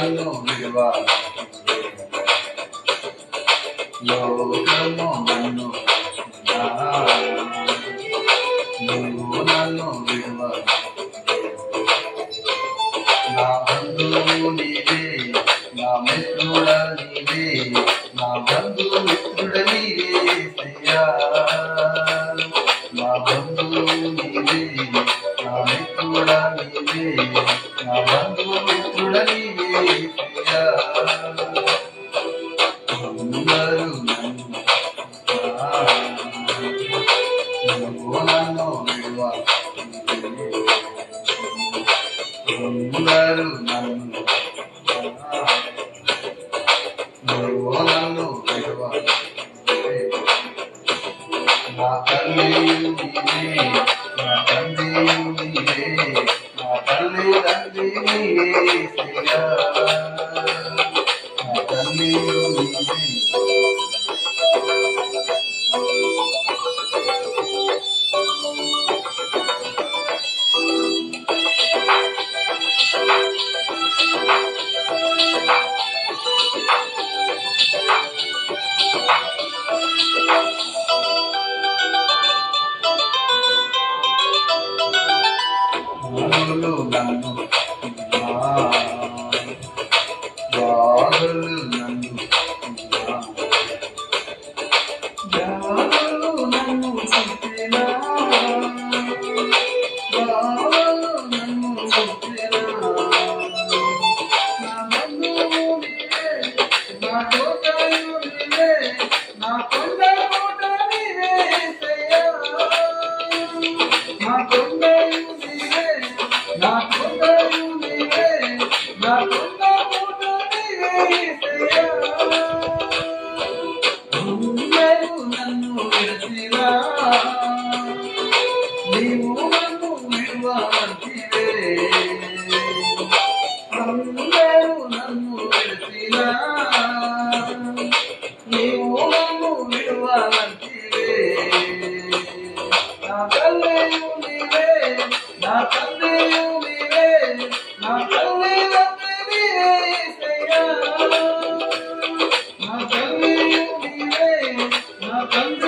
నిన్ను లోకము నన్ను నువ్వు నన్ను విడువ నా బంధువు నీవే నా మిత్రుడ నీవే నా బంధు మిత్రుడ నీవే నా బంధువు నీవే నా మిత్రుడ నీవే నా ప్రభువో నన్ను నా తల్లియు నీవే నా తల్లియు నీవే నా తల్లి తండ్రి నీవే Thank you. Abandonado.